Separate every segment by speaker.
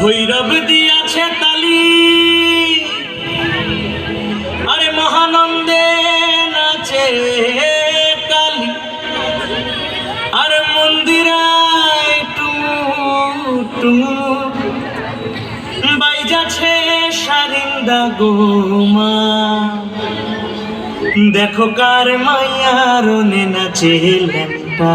Speaker 1: ভৈরব দিয়াছে তালি। আরে মহানন্দে নাচে কালি আর মন্দিরায় টুমু টুমু। বাইজাছে সারিন্দা গোমা। দেখো কার মাইয়ার নাচে ল্যাংটা।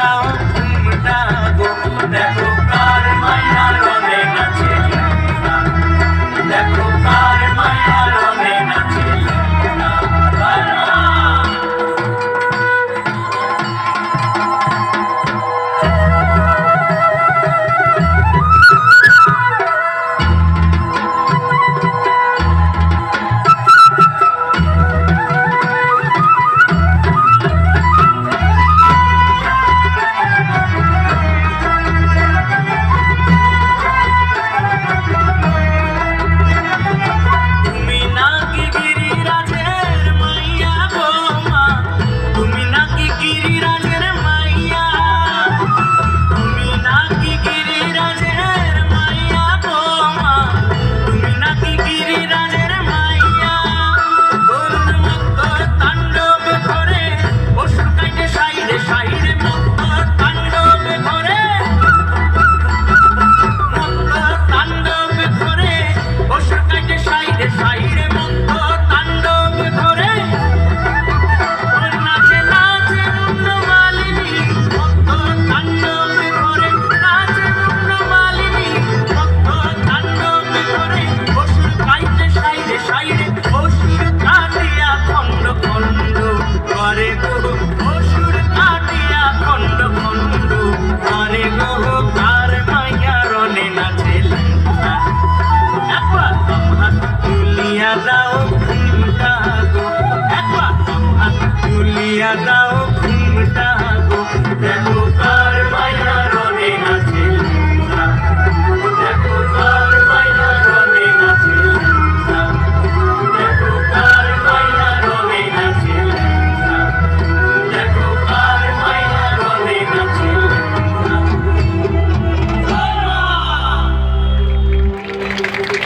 Speaker 1: down.